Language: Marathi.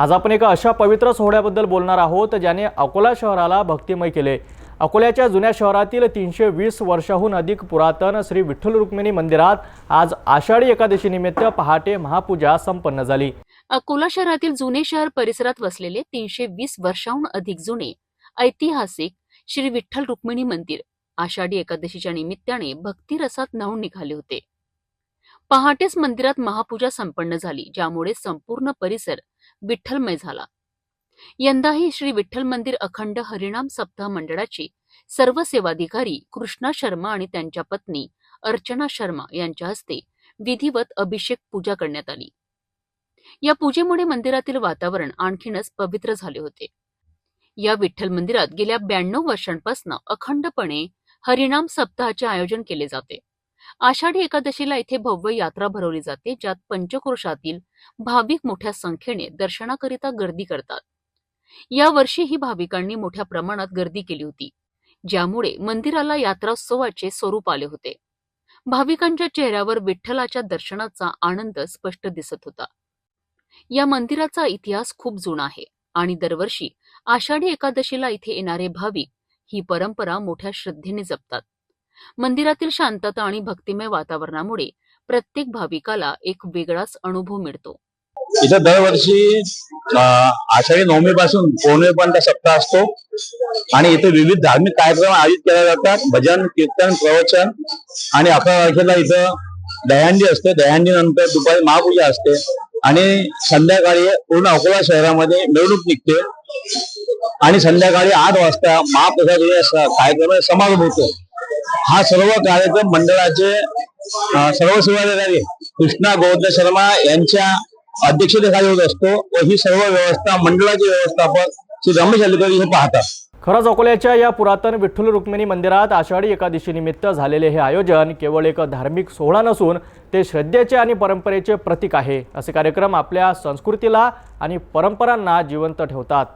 आज आपण एका अशा पवित्र सोहळ्याबद्दल बोलणार आहोत ज्याने अकोला शहराला भक्तिमय केले. अकोल्याच्या जुन्या शहरातील तीनशे वीस वर्षाहून अधिक पुरातन श्री विठ्ठल रुक्मिणी मंदिरात आज आषाढी एकादशीनिमित्त पहाटे महापूजा संपन्न झाली. अकोला शहरातील जुने शहर परिसरात वसलेले तीनशे वीस वर्षाहून अधिक जुने ऐतिहासिक श्री विठ्ठल रुक्मिणी मंदिर आषाढी एकादशीच्या निमित्ताने भक्तिरसात न्हावून निघाले होते. पहाटेच मंदिरात महापूजा संपन्न झाली ज्यामुळे संपूर्ण परिसर विठ्ठलमय झाला. यंदाही श्री विठ्ठल मंदिर अखंड हरिणाम सप्ताह मंडळाचे सर्व सेवाधिकारी कृष्णा शर्मा आणि त्यांच्या पत्नी अर्चना शर्मा यांच्या हस्ते विधिवत अभिषेक पूजा करण्यात आली. या पूजेमुळे मंदिरातील वातावरण आणखीनच पवित्र झाले होते. या विठ्ठल मंदिरात गेल्या ब्याण्णव वर्षांपासून अखंडपणे हरिणाम सप्ताहाचे आयोजन केले जाते. आषाढी एकादशीला इथे भव्य यात्रा भरवली जाते ज्यात पंचक्रोशातील भाविक मोठ्या संख्येने दर्शनाकरिता गर्दी करतात. या वर्षीही भाविकांनी मोठ्या प्रमाणात गर्दी केली होती ज्यामुळे मंदिराला यात्रोत्सवाचे स्वरूप आले होते. भाविकांच्या चेहऱ्यावर विठ्ठलाच्या दर्शनाचा आनंद स्पष्ट दिसत होता. या मंदिराचा इतिहास खूप जुना आहे आणि दरवर्षी आषाढी एकादशीला इथे येणारे भाविक ही परंपरा मोठ्या श्रद्धेने जपतात. मंदिरातील शांतता आणि भक्तिमय वातावरणामुळे प्रत्येक भाविकाला एक वेगळाच अनुभव मिळतो. इथं दरवर्षी अं, आषाढी नवमी पासून पौर्णिमेपर्यंत सप्ताह असतो आणि इथे विविध धार्मिक कार्यक्रम आयोजित केले जातात. भजन कीर्तन प्रवचन आणि अकरा तारखेला इथं दहंडी असते. दहंडी नंतर दुपारी महापूजा असते आणि संध्याकाळी पूर्ण अकोला शहरामध्ये मिरवणूक निघते आणि संध्याकाळी आठ वाजता महाप्रसाद कार्यक्रम समारोप होतो. हा सर्व कार्यक्रम मंडळाचे सर्व सेवाधिकारी कृष्णा गोवर्धन शर्मा यांच्या अध्यक्षतेखाली होत असतो व ही सर्व व्यवस्था मंडळाचे व्यवस्थापक श्री रमेश अलीकर हे पाहतात. खरंच अकोल्याच्या या पुरातन विठ्ठल रुक्मिणी मंदिरात आषाढी एकादशीनिमित्त झालेले हे आयोजन केवळ एक धार्मिक सोहळा नसून ते श्रद्धेचे आणि परंपरेचे प्रतीक आहे. असे कार्यक्रम आपल्या संस्कृतीला आणि परंपरांना जिवंत ठेवतात.